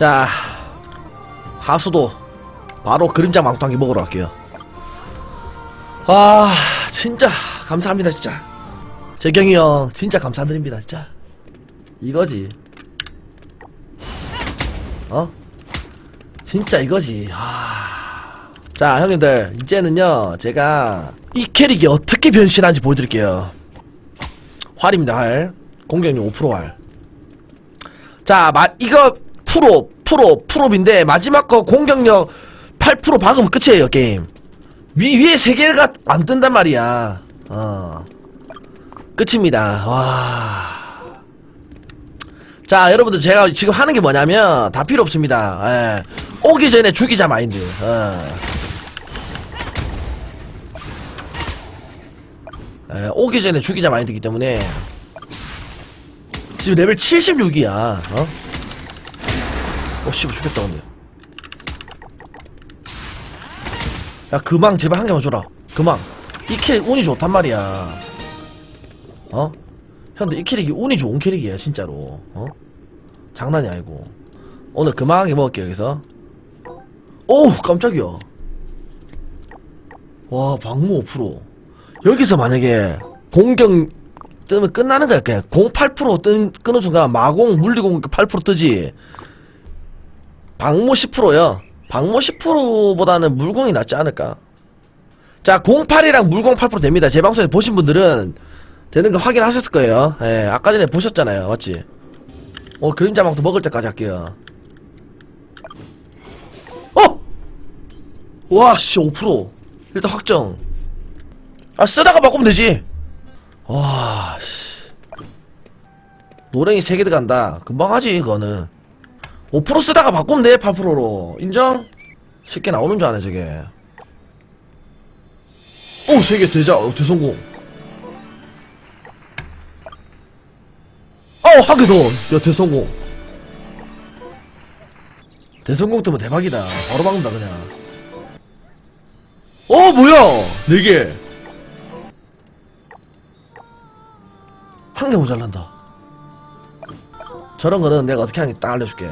자 하수도 바로 그림자 망토한개 먹으러 갈게요. 아 진짜 감사합니다 진짜. 재경이 형 진짜 감사드립니다 진짜. 이거지. 어? 진짜 이거지. 아. 자 형님들 이제는요 제가 이 캐릭이 어떻게 변신하는지 보여드릴게요. 활입니다 활. 공격력 5%활. 자 마, 이거 프로 프로 프로인데 마지막 거 공격력 8% 박으면 끝이에요 게임 위, 위에 세 개가 안 뜬단 말이야 어 끝입니다 와 자, 여러분들 제가 지금 하는 게 뭐냐면 다 필요 없습니다. 예. 오기 전에 죽이자 마인드. 어. 예, 오기 전에 죽이자 마인드이기 때문에 지금 레벨 76이야. 어? 어, 씨발 죽겠다 근데. 야, 금왕 제발 한 개만 줘라. 금왕. 이 캐릭 운이 좋단 말이야. 어? 형들 이 캐릭이 운이 좋은 캐릭이야 진짜로 어? 장난이 아니고 오늘 그만하게 먹을게요 여기서 오 깜짝이야 와 방무 5% 여기서 만약에 공격 뜨면 끝나는 거야 그냥 08% 뜬, 끊은 순간 마공 물리공 8% 뜨지 방무 10%요 방무 10%보다는 물공이 낫지 않을까 자 08이랑 물공 8% 됩니다 제 방송에 보신 분들은 되는 거 확인하셨을 거예요. 예, 아까 전에 보셨잖아요. 맞지? 어, 그림자 망토 먹을 때까지 할게요. 어! 와, 씨, 5%. 일단 확정. 아, 쓰다가 바꾸면 되지. 와, 씨. 노랭이 3개 들어간다. 금방 하지, 그거는. 5% 쓰다가 바꾸면 돼, 8%로. 인정? 쉽게 나오는 줄 아네, 저게. 오, 3개 되자. 어, 대성공. 어, 더. 야, 대성공. 대성공 뜨면 대박이다. 바로 막는다, 그냥. 어, 뭐야! 네 개. 한 개 모자란다. 저런 거는 내가 어떻게 하는지 딱 알려줄게.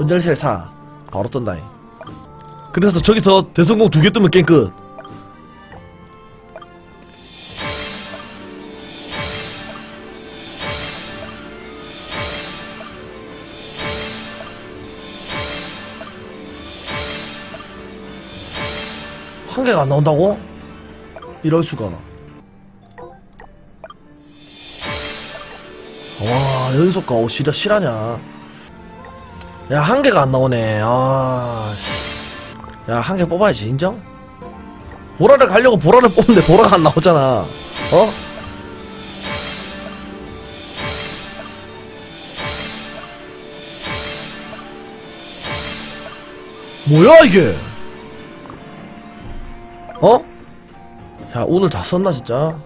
은절실 사. 바로 뜬다잉. 그래서 저기서 대성공 두 개 뜨면 게임 끝. 한 개가 안 나온다고? 이럴 수가. 와, 연속가, 오, 진짜 실하냐. 야, 한 개가 안 나오네. 아, 씨. 야, 한 개 뽑아야지, 인정? 보라를 가려고 보라를 뽑는데 보라가 안 나오잖아. 어? 뭐야, 이게? 어? 야 오늘 다 썼나 진짜?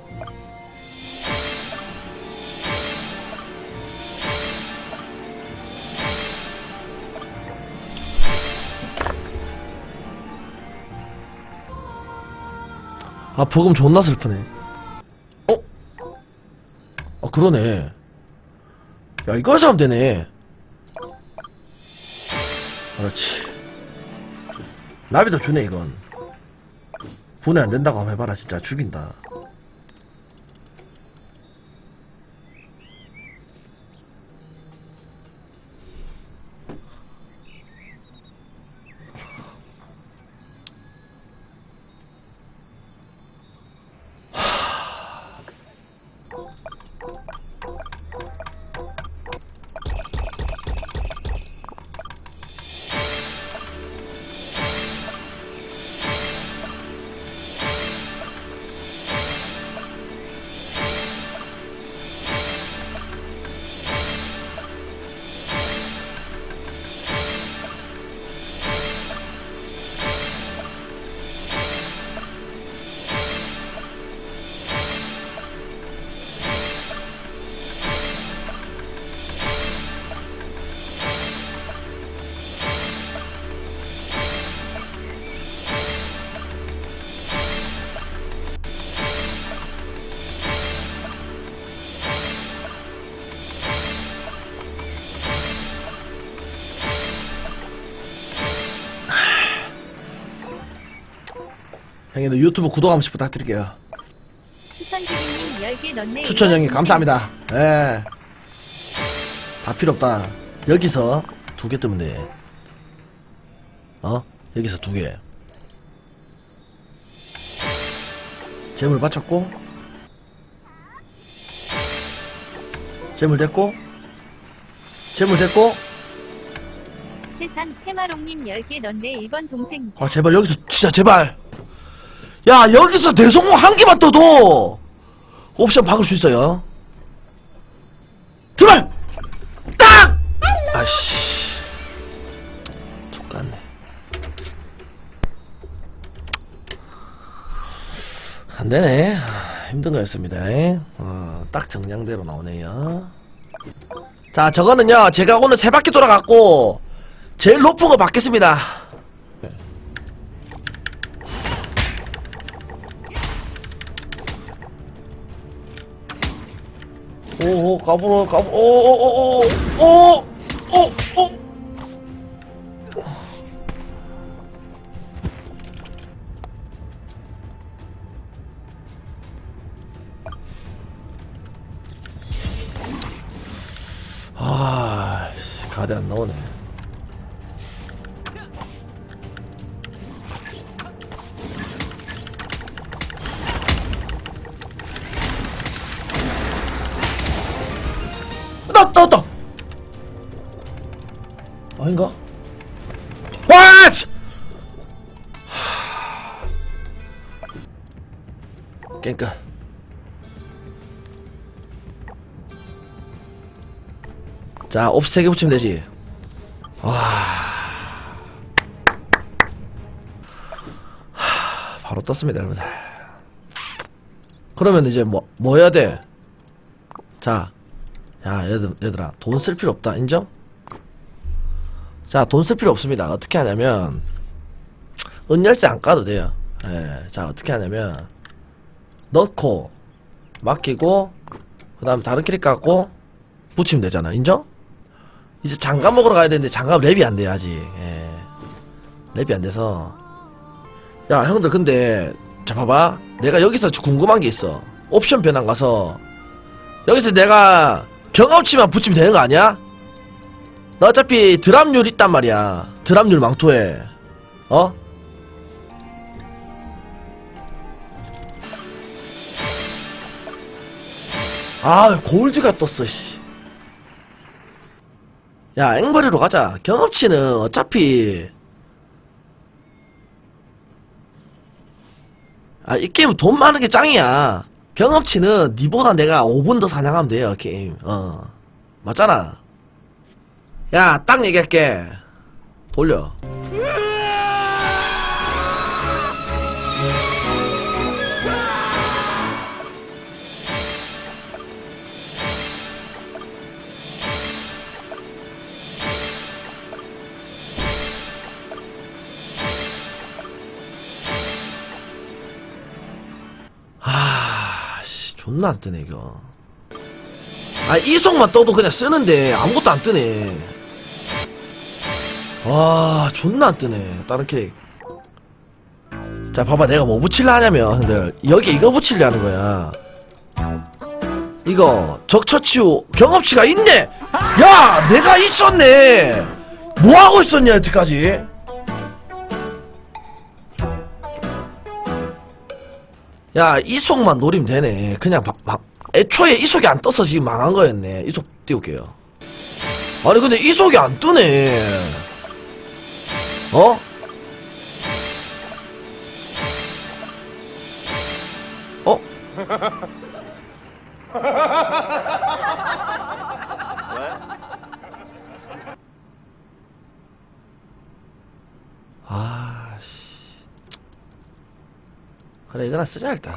아 버금 존나 슬프네. 어? 아 그러네. 야 이걸 사면 되네. 그렇지. 나비도 주네 이건. 분해 안 된다고 한번 해봐라 진짜. 죽인다 형님들 유튜브 구독 한 번씩 부탁드릴게요. 추천주기님 10개 넣네. 추천 형님 감사합니다. 예. 다 필요 없다. 여기서 두 개 뜨면 돼. 어? 여기서 두 개. 재물 바쳤고. 재물 됐고. 재물 됐고. 해산 해마롱님 10개 넣네. 1번 동생. 아 제발 여기서 진짜 제발. 야 여기서 대성공 한 개만 떠도 옵션 박을 수 있어요. 제발 딱. 아씨. 족같네. 안 되네. 아, 힘든 거였습니다. 어, 딱 정량대로 나오네요. 자, 저거는요, 제가 오늘 세 바퀴 돌아갔고, 제일 높은 거 받겠습니다. 오오 까불어 까불어 오오오오오오오. 아 씨, 가드 안 나오네 아닌가? 하... 깽까 자, 옵 3개 붙이면 되지. 와. 하, 바로 떴습니다, 여러분들. 그러면 이제 뭐, 뭐 해야 돼? 자, 야, 얘들, 얘들아, 돈 쓸 필요 없다, 인정? 자, 돈 쓸 필요 없습니다. 어떻게 하냐면, 은열쇠 안 까도 돼요. 예, 자, 어떻게 하냐면, 넣고, 맡기고, 그 다음 다른 캐릭 갖고, 붙이면 되잖아. 인정? 이제 장갑 먹으러 가야 되는데, 장갑 랩이 안 돼, 아직. 예. 랩이 안 돼서. 야, 형들, 근데, 자, 봐봐. 내가 여기서 궁금한 게 있어. 옵션 변환 가서, 여기서 내가 경험치만 붙이면 되는 거 아니야? 나 어차피 드랍률 있단 말이야. 드랍률 망토에. 어? 아, 골드가 떴어, 씨. 야, 앵벌이로 가자. 경험치는 어차피. 아, 이 게임은 돈 많은 게 짱이야. 경험치는 니보다 내가 5분 더 사냥하면 돼요, 게임. 어. 맞잖아. 야, 딱 얘기할게. 돌려. 아, 씨, 존나 안 뜨네, 이거. 아, 이속만 떠도 그냥 쓰는데 아무것도 안 뜨네. 와, 존나 안 뜨네. 다른 캐릭. 자, 봐봐. 내가 뭐 붙일라 하냐면, 형들. 여기 이거 붙일려 하는 거야. 이거, 적처치우 경험치가 있네! 야! 내가 있었네! 뭐 하고 있었냐, 여태까지? 야, 이속만 노리면 되네. 그냥 바, 바, 애초에 이속이 안 떠서 지금 망한 거였네. 이속 띄울게요. 아니, 근데 이속이 안 뜨네. 어? 어? 아, 씨. 그래, 이거나 쓰자, 일단.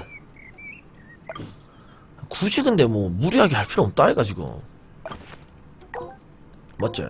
굳이 근데 뭐, 무리하게 할 필요 없다, 이가 지금. 맞지?